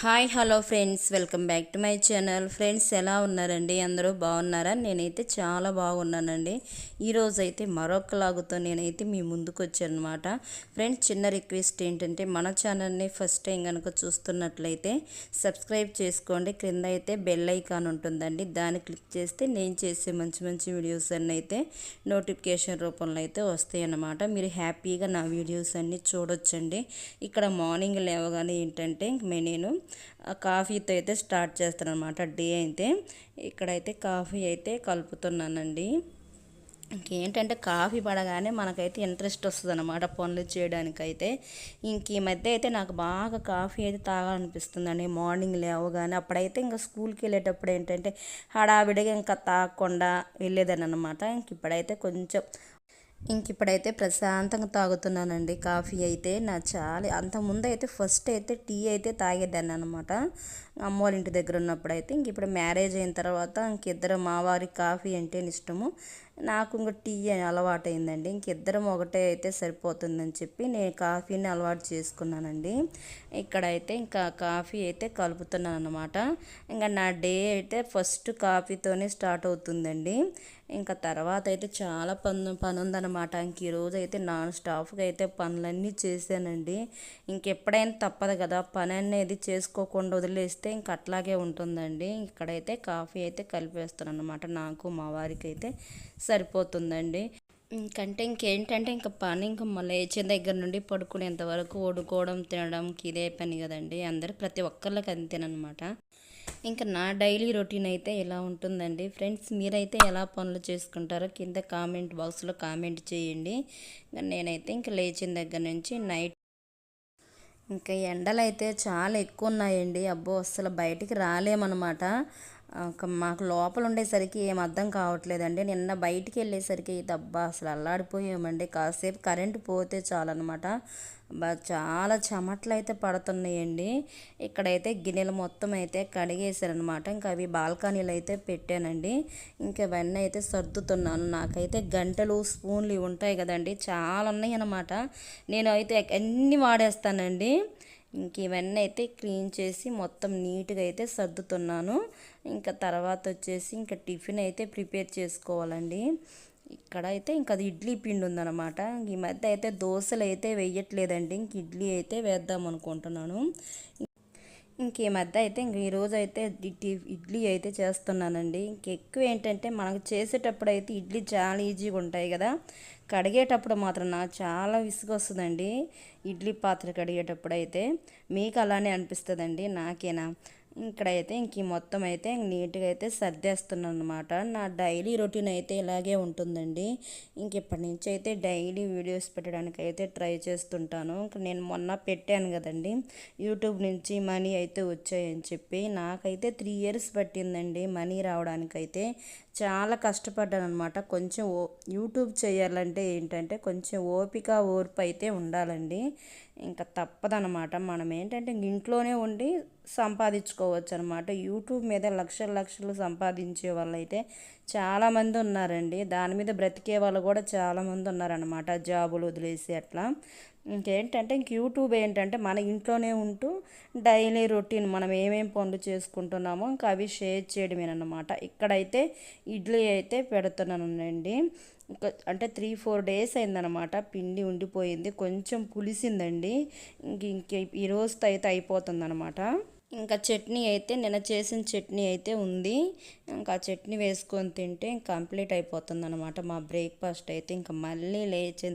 Hi hello friends. Welcome back to my channel. Friends ఎలా ఉన్నారండి? అందరూ బాగున్నారా? నేనైతే చాలా బాగున్నానండి. ఈరోజు అయితే మరొక లాగుతో నేనైతే మీ ముందుకు వచ్చానమాట ఫ్రెండ్స్ చిన్న రిక్వెస్ట్ ఏంటంటే మన ఛానల్ని ఫస్ట్ టైం కనుక చూస్తున్నట్లయితే సబ్స్క్రైబ్ చేసుకోండి. క్రింద అయితే బెల్ ఐకాన్ ఉంటుందండి. దాన్ని క్లిక్ చేస్తే నేను చేసే మంచి మంచి వీడియోస్ అన్నీ అయితే నోటిఫికేషన్ రూపంలో అయితే వస్తాయి అన్నమాట మీరు హ్యాపీగా నా వీడియోస్ అన్నీ చూడొచ్చండి. ఇక్కడ మార్నింగ్ లేవగానే ఏంటంటే నేను కాఫీతో అయితే స్టార్ట్ చేస్తాను అనమాట డే అయితే ఇక్కడైతే కాఫీ అయితే కలుపుతున్నానండి. ఇంకేంటంటే కాఫీ పడగానే మనకైతే ఇంట్రెస్ట్ వస్తుంది అనమాట పనులు చేయడానికైతే. ఇంక ఈ మధ్య అయితే నాకు బాగా కాఫీ అయితే తాగాలనిపిస్తుందండి. మార్నింగ్ లేవగానే అప్పుడైతే ఇంకా స్కూల్కి వెళ్ళేటప్పుడు ఏంటంటే హడావిడిగా ఇంకా తాగకుండా వెళ్ళేదాన్ని అనమాట ఇంక ఇప్పుడైతే కొంచెం ఇంక ఇప్పుడైతే ప్రశాంతంగా తాగుతున్నానండి. కాఫీ అయితే నా చాలా. అంతకుముందు అయితే ఫస్ట్ అయితే టీ అయితే తాగేదాన్ని అనమాట అమ్మ వాళ్ళ ఇంటి దగ్గర ఉన్నప్పుడు అయితే ఇంక ఇప్పుడు మ్యారేజ్ అయిన తర్వాత ఇంకిద్దరు మా వారికి కాఫీ అంటే ఇష్టము? నాకు ఇంక టీ అలవాటు అయిందండి ఇంకిద్దరం ఒకటే అయితే సరిపోతుందని చెప్పి నేను కాఫీని అలవాటు చేసుకున్నానండి. ఇక్కడైతే ఇంకా కాఫీ అయితే కలుపుతున్నాను అనమాట ఇంకా నా డే అయితే ఫస్ట్ కాఫీతోనే స్టార్ట్ అవుతుందండి. ఇంకా తర్వాత అయితే చాలా పని పని ఉందన్నమాట ఇంక ఈరోజు అయితే నాన్ స్టాఫ్గా అయితే పనులన్నీ చేశానండి. ఇంకెప్పుడైనా తప్పదు కదా పని అనేది చేసుకోకుండా వదిలేస్తే ఇంక అట్లాగే ఉంటుందండి. ఇక్కడైతే కాఫీ అయితే కలిపేస్తాను అనమాట నాకు మా వారికి అయితే సరిపోతుందండి. ఇంకంటే ఇంకేంటంటే ఇంకా పని ఇంకా లేచిన దగ్గర నుండి పడుకునేంత వరకు వండుకోవడం తినడం ఇదే పని కదండి. అందరు ప్రతి ఒక్కళ్ళకి అంతేనమాట ఇంకా నా డైలీ రొటీన్ అయితే ఇలా ఉంటుందండి? ఫ్రెండ్స్ మీరైతే ఎలా పనులు చేసుకుంటారో కింద కామెంట్ బాక్స్లో కామెంట్ చేయండి. నేనైతే ఇంకా లేచిన దగ్గర నుంచి నైట్ ఇంకా ఎండలు అయితే చాలా ఎక్కువ ఉన్నాయండి. అబ్బో అసలు బయటికి రాలేమన్నమాట. మాకు లోపల ఉండేసరికి ఏం అర్థం కావట్లేదండి. నిన్న బయటికి వెళ్ళేసరికి దబ్బా అసలు అల్లాడిపోయామండి. కాసేపు కరెంటు పోతే చాలన్నమాట. చాలా చెమట్లు అయితే పడుతున్నాయండి. ఇక్కడైతే గిన్నెలు మొత్తం అయితే కడిగేశారనమాట ఇంకా అవి బాల్కనీలు అయితే పెట్టానండి. ఇంకా ఇవన్నీ అయితే సర్దుతున్నాను. నాకైతే గంటలు స్పూన్లు ఇవి ఉంటాయి కదండి. చాలా ఉన్నాయి అన్నమాట నేను అయితే అన్నీ వాడేస్తానండి. ఇంక ఇవన్నీ అయితే క్లీన్ చేసి మొత్తం నీట్గా అయితే సర్దుతున్నాను. ఇంకా తర్వాత వచ్చేసి ఇంకా టిఫిన్ అయితే ప్రిపేర్ చేసుకోవాలండి. ఇక్కడ అయితే ఇంకా అది ఇడ్లీ పిండి ఉందన్నమాట. ఈ మధ్య అయితే దోశలు అయితే వేయట్లేదండి. ఇంక ఇడ్లీ అయితే వేద్దాం అనుకుంటున్నాను. ఇంక ఈ మధ్య అయితే ఇంక ఈరోజు అయితే ఇడ్లీ అయితే చేస్తున్నానండి. ఇంక ఎక్కువ ఏంటంటే మనకు చేసేటప్పుడు అయితే ఇడ్లీ చాలా ఈజీగా ఉంటాయి కదా. కడిగేటప్పుడు మాత్రం నాకు చాలా విసుగు వస్తుందండి ఇడ్లీ పాత్ర కడిగేటప్పుడు అయితే. మీకు అలానే అనిపిస్తుందండి? నాకేనా? ఇక్కడైతే ఇంక మొత్తం అయితే నీట్గా అయితే సర్దేస్తున్నాను అనమాట నా డైలీ రొటీన్ అయితే ఇలాగే ఉంటుందండి. ఇంక ఇప్పటి నుంచి అయితే డైలీ వీడియోస్ పెట్టడానికి అయితే ట్రై చేస్తుంటాను. నేను మొన్న పెట్టాను కదండి. యూట్యూబ్ నుంచి మనీ అయితే వచ్చాయని చెప్పి. నాకైతే త్రీ ఇయర్స్ పట్టిందండి మనీ రావడానికైతే. చాలా కష్టపడ్డాను అనమాట కొంచెం ఓ యూట్యూబ్ చేయాలంటే ఏంటంటే కొంచెం ఓపిక ఓర్పు అయితే ఉండాలండి. ఇంకా తప్పదనమాట మనం ఏంటంటే ఇంట్లోనే ఉండి సంపాదించుకోవచ్చు అనమాట యూట్యూబ్ మీద లక్షల లక్షలు సంపాదించే వాళ్ళు అయితే చాలామంది ఉన్నారండి. దాని మీద బ్రతికే వాళ్ళు కూడా చాలామంది ఉన్నారనమాట జాబులు వదిలేసి అట్లా. ఇంకేంటంటే ఇంక యూట్యూబ్ ఏంటంటే మన ఇంట్లోనే ఉంటూ డైలీ రొటీన్ మనం ఏమేం పనులు చేసుకుంటున్నామో ఇంకా అవి షేర్ చేయడమేనమాట ఇక్కడైతే ఇడ్లీ అయితే పెడుతున్నానండి. అంటే త్రీ ఫోర్ డేస్ అయిందనమాట పిండి ఉండిపోయింది. కొంచెం పులిసిందండి. ఇంక ఇంక ఈ రోజుతో అయితే అయిపోతుందనమాట ఇంకా చట్నీ అయితే నిన్న చేసిన చట్నీ అయితే ఉంది. ఇంకా చట్నీ వేసుకొని తింటే కంప్లీట్ అయిపోతుంది అనమాట మా బ్రేక్ఫాస్ట్ అయితే. ఇంకా మళ్ళీ లేచి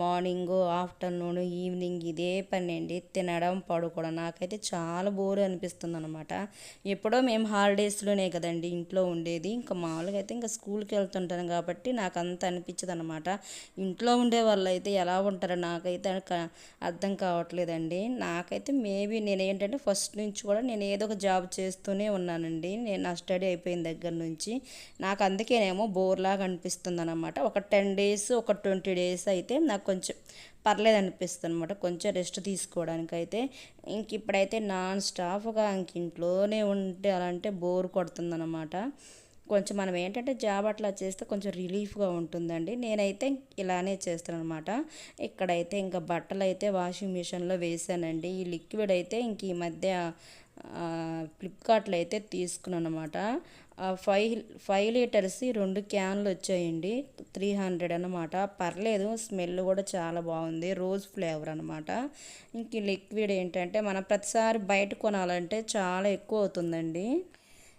మార్నింగ్ ఆఫ్టర్నూన్ ఈవినింగ్ ఇదే పని అండి. తినడం పడుకోవడం నాకైతే చాలా బోర్ అనిపిస్తుంది అనమాట ఎప్పుడో మేము హాలిడేస్లోనే కదండి ఇంట్లో ఉండేది. ఇంకా మామూలుగా అయితే ఇంకా స్కూల్కి వెళ్తుంటాను కాబట్టి నాకు అంత అనిపించదు అనమాట ఇంట్లో ఉండే వాళ్ళు అయితే ఎలా ఉంటారో నాకైతే అర్థం కావట్లేదండి. నాకైతే మేబీ నేను ఏంటంటే ఫస్ట్ నుంచి కూడా నేను ఏదో ఒక జాబ్ చేస్తూనే ఉన్నానండి. నేను నా స్టడీ అయిపోయిన దగ్గర నుంచి. నాకు అందుకేనేమో బోర్లాగా అనిపిస్తుంది అనమాట ఒక టెన్ డేస్ ఒక ట్వంటీ డేస్ అయితే నాకు కొంచెం పర్లేదు అనిపిస్తుంది అనమాట కొంచెం రెస్ట్ తీసుకోవడానికి అయితే ఇంక ఇప్పుడైతే నాన్ స్టాఫ్గా ఇంక ఇంట్లోనే ఉంటే అలా అంటే బోర్ కొడుతుందన్నమాట. కొంచెం మనం ఏంటంటే జాబ్ అట్లా చేస్తే కొంచెం రిలీఫ్గా ఉంటుందండి. నేనైతే ఇలానే చేస్తాను అనమాట ఇక్కడైతే ఇంకా బట్టలు అయితే వాషింగ్ మిషన్లో వేసానండి. ఈ లిక్విడ్ అయితే ఇంక ఈ మధ్య ఫ్లిప్కార్ట్లో అయితే తీసుకున్నాను అనమాట ఫైవ్ ఫైవ్ లీటర్స్ రెండు క్యాన్లు వచ్చాయండి. త్రీ హండ్రెడ్ అనమాట పర్లేదు స్మెల్ కూడా చాలా బాగుంది. రోజ్ ఫ్లేవర్ అనమాట ఇంక లిక్విడ్ ఏంటంటే మనం ప్రతిసారి బయట కొనాలంటే చాలా ఎక్కువ అవుతుందండి.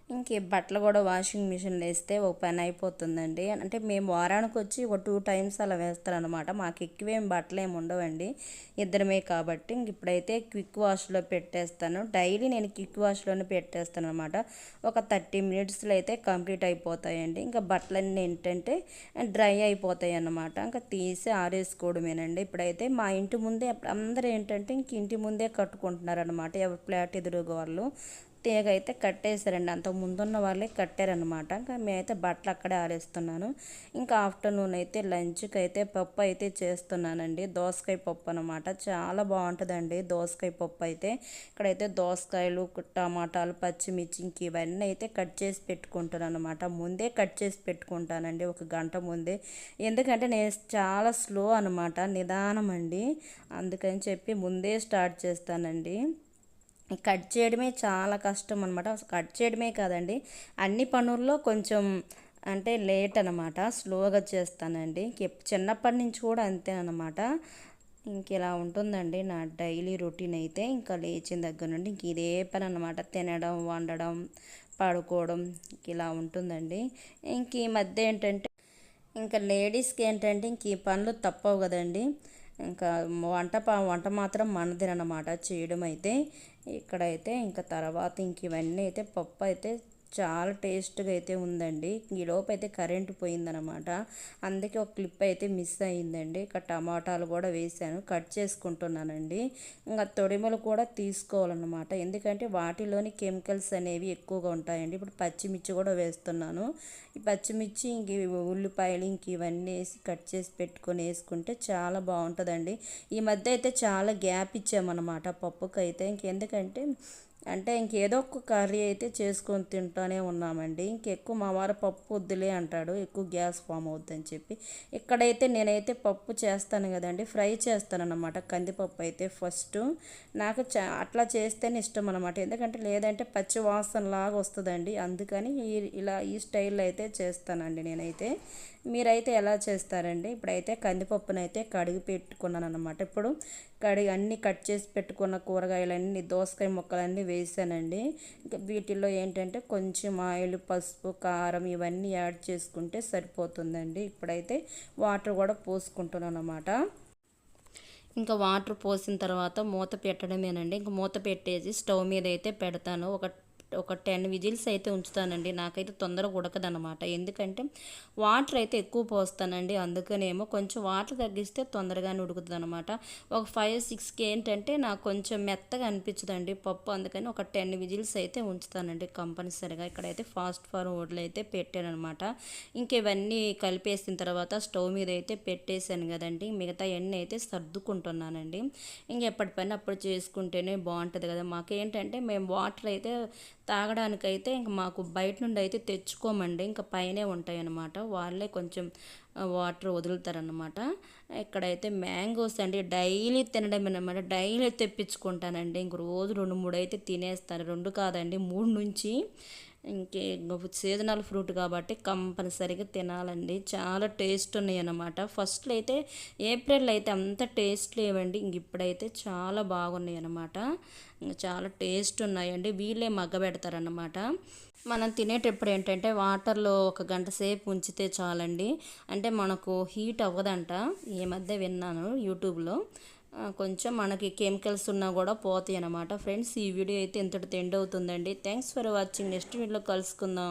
ఇంకే బట్టలు కూడా వాషింగ్ మిషన్లో వేస్తే ఒక పని అయిపోతుందండి. అంటే మేము వారానికి వచ్చి ఒక టూ టైమ్స్ అలా వేస్తారనమాట మాకు ఎక్కువేం బట్టలు ఏమి ఉండవండి. ఇద్దరమే కాబట్టి ఇంక ఇప్పుడైతే క్విక్ వాష్లో పెట్టేస్తాను. డైలీ నేను క్విక్ వాష్లోనే పెట్టేస్తాను అనమాట ఒక థర్టీ మినిట్స్లో అయితే కంప్లీట్ అయిపోతాయండి. ఇంకా బట్టలన్నీ ఏంటంటే డ్రై అయిపోతాయి అన్నమాట ఇంకా తీసి ఆరేసుకోవడమేనండి. ఇప్పుడైతే మా ఇంటి ముందే అందరూ ఏంటంటే ఇంక ఇంటి ముందే కట్టుకుంటున్నారనమాట ఎవరి ఫ్లాట్ ఎదురుగా వాళ్ళు. తీగ అయితే కట్టేశారండి. అంత ముందున్న వాళ్ళే కట్టారనమాట ఇంకా మేమైతే బట్టలు అక్కడే ఆరేస్తున్నాను. ఇంకా ఆఫ్టర్నూన్ అయితే లంచ్కి అయితే పప్పు అయితే చేస్తున్నానండి. దోసకాయ పప్పు అనమాట చాలా బాగుంటుందండి దోసకాయ పప్పు అయితే. ఇక్కడైతే దోసకాయలు టమాటాలు పచ్చిమిర్చి ఇంక ఇవన్నీ అయితే కట్ చేసి పెట్టుకుంటాను అనమాట ముందే కట్ చేసి పెట్టుకుంటానండి ఒక గంట ముందే. ఎందుకంటే నేను చాలా స్లో అనమాట నిదానం అండి. అందుకని చెప్పి ముందే స్టార్ట్ చేస్తానండి. కట్ చేయడమే చాలా కష్టం అనమాట కట్ చేయడమే కాదండి అన్ని పనుల్లో కొంచెం అంటే లేట్ అనమాట స్లోగా చేస్తానండి. చిన్నప్పటి నుంచి కూడా అంతేనమాట ఇంక ఇలా ఉంటుందండి నా డైలీ రొటీన్ అయితే. ఇంకా లేచిన దగ్గర నుండి ఇంక ఇదే పని అనమాట తినడం వండడం పడుకోవడం ఇలా ఉంటుందండి. ఇంక ఈ మధ్య ఏంటంటే ఇంకా లేడీస్కి ఏంటంటే ఇంక ఈ పనులు తప్పవు కదండి. ఇంకా వంట వంట మాత్రం మనదేనమాట చేయడం అయితే ఇక్కడైతే ఇంకా తర్వాత ఇంక ఇవన్నీ అయితే పప్పు అయితే చాలా టేస్ట్గా అయితే ఉందండి. ఈలోపు అయితే కరెంటు పోయిందనమాట అందుకే ఒక క్లిప్ అయితే మిస్ అయ్యిందండి ఇక టమాటాలు కూడా వేసాను. కట్ చేసుకుంటున్నానండి. ఇంకా తొడిమలు కూడా తీసుకోవాలన్నమాట. ఎందుకంటే వాటిలోని కెమికల్స్ అనేవి ఎక్కువగా ఉంటాయండి. ఇప్పుడు పచ్చిమిర్చి కూడా వేస్తున్నాను. ఈ పచ్చిమిర్చి ఇంక ఉల్లిపాయలు ఇంక ఇవన్నీ వేసి కట్ చేసి పెట్టుకొని వేసుకుంటే చాలా బాగుంటుందండి. ఈ మధ్య అయితే చాలా గ్యాప్ ఇచ్చామన్నమాట పప్పుకైతే. అయితే ఇంకెందుకంటే అంటే ఇంకేదో ఒక కర్రీ అయితే చేసుకొని తింటూనే ఉన్నామండి. ఇంకెక్కువ మా వారు పప్పు వద్దులే అంటాడు. ఎక్కువ గ్యాస్ ఫామ్ అవుద్దని చెప్పి. ఇక్కడైతే నేనైతే పప్పు చేస్తాను కదండి. ఫ్రై చేస్తాను అనమాట కందిపప్పు అయితే ఫస్ట్. నాకు అట్లా చేస్తేనే ఇష్టం అనమాట ఎందుకంటే లేదంటే పచ్చి వాసన లాగా వస్తుందండి. అందుకని ఇలా ఈ స్టైల్లో అయితే చేస్తానండి నేనైతే. మీరైతే ఎలా చేస్తారండి? ఇప్పుడైతే కందిపప్పునైతే కడిగి పెట్టుకున్నాను అనమాట ఇప్పుడు కడిగి అన్నీ కట్ చేసి పెట్టుకున్న కూరగాయలన్నీ దోసకాయ ముక్కలన్నీ వేసానండి. ఇంకా వీటిల్లో ఏంటంటే కొంచెం ఆయిల్ పసుపు కారం ఇవన్నీ యాడ్ చేసుకుంటే సరిపోతుందండి. ఇప్పుడైతే వాటర్ కూడా పోసుకుంటున్నాను అనమాట ఇంకా వాటర్ పోసిన తర్వాత మూత పెట్టడమేనండి. ఇంకా మూత పెట్టేసి స్టవ్ మీద అయితే పెడతాను. ఒక ఒక టెన్ విజిల్స్ అయితే ఉంచుతానండి. నాకైతే తొందరగా ఉడకదనమాట ఎందుకంటే వాటర్ అయితే ఎక్కువ పోస్తానండి. అందుకనేమో కొంచెం వాటర్ తగ్గిస్తే తొందరగానే ఉడుకుతుంది అనమాట ఒక ఫైవ్ సిక్స్కి ఏంటంటే నాకు కొంచెం మెత్తగా అనిపించదండి పప్పు. అందుకని ఒక టెన్ విజిల్స్ అయితే ఉంచుతానండి కంపల్సరిగా. ఇక్కడైతే ఫాస్ట్ ఫార్వర్డ్లో అయితే పెట్టాను అనమాట ఇంక ఇవన్నీ కలిపేసిన తర్వాత స్టవ్ మీద అయితే పెట్టేశాను కదండి. మిగతా ఎన్ని అయితే సర్దుకుంటున్నానండి. ఇంకెప్పటి పని అప్పుడు చేసుకుంటేనే బాగుంటుంది కదా. మాకేంటంటే మేము వాటర్ అయితే తాగడానికైతే ఇంక మాకు బయట నుండి అయితే తెచ్చుకోమండి. ఇంకా పైనే ఉంటాయి అన్నమాట వాళ్ళే కొంచెం వాటర్ వదులుతారనమాట ఇక్కడైతే మ్యాంగోస్ అండి డైలీ తినడం అనమాట డైలీ తెప్పించుకుంటానండి. ఇంక రోజు రెండు మూడు అయితే తినేస్తాను. రెండు కాదండి మూడు నుంచి ఇంకే సీజనల్ ఫ్రూట్ కాబట్టి కంపల్సరీగా తినాలండి. చాలా టేస్ట్ ఉన్నాయి అన్నమాట ఫస్ట్లో అయితే ఏప్రిల్ అయితే అంత టేస్ట్ లేవండి. ఇంక ఇప్పుడైతే చాలా బాగున్నాయి అన్నమాట చాలా టేస్ట్ ఉన్నాయండి. వీళ్ళే మగ్గ పెడతారన్నమాట మనం తినేటప్పుడు ఏంటంటే వాటర్లో ఒక గంట సేపు ఉంచితే చాలండి. అంటే మనకు హీట్ అవ్వదంట. ఈ మధ్య విన్నాను యూట్యూబ్లో. కొంచెం మనకి కెమికల్స్ ఉన్నా కూడా పోతాయి అనమాట ఫ్రెండ్స్ ఈ వీడియో అయితే ఇంతటి ఎండ్ అవుతుందండి. థ్యాంక్స్ ఫర్ వాచింగ్ నెక్స్ట్ వీడియోలో కలుసుకుందాం.